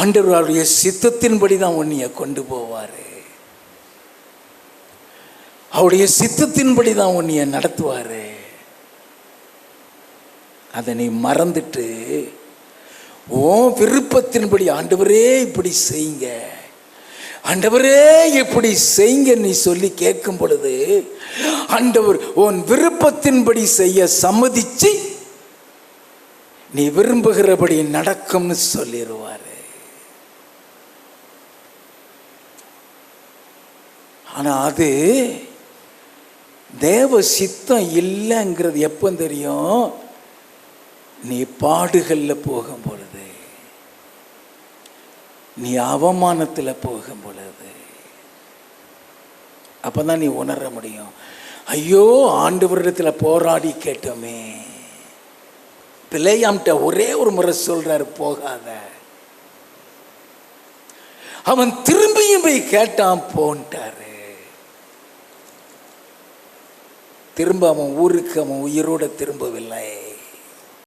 ஆண்டவருடைய சித்தத்தின்படி தான் உன்னைய கொண்டு போவார். அவருடைய சித்தத்தின்படி தான் உன்னைய நடத்துவார். அதை நீ மறந்துட்டு ஓ விருப்பத்தின்படி ஆண்டவரே இப்படி செய்யுங்க. ஆண்டவரே இப்படி செய்யுங்க நீ சொல்லி கேட்கும் பொழுது ஆண்டவர் உன் விருப்பத்தின்படி செய்ய சம்மதிச்சு நீ விரும்புகிறபடி நடக்கும்னு சொல்லிடுவாரு ஆனா அது தேவ சித்தம் இல்லைங்கிறது எப்போ தெரியும்? நீ பாடுகளில் போகும் பொழுது நீ அவமானத்தில் போகும் பொழுது அப்பதான் நீ உணர முடியும். ஐயோ ஆண்டு வருடத்தில் போராடி கேட்டோமே. பிள்ளையாம்கிட்ட ஒரே ஒரு முறை சொல்கிறார் போகாத. அவன் திரும்பியும் போய் கேட்டான் போன்ட்டாரு. திரும்ப அவன் ஊருக்கு அவன் உயிரோடு திரும்பவில்லை.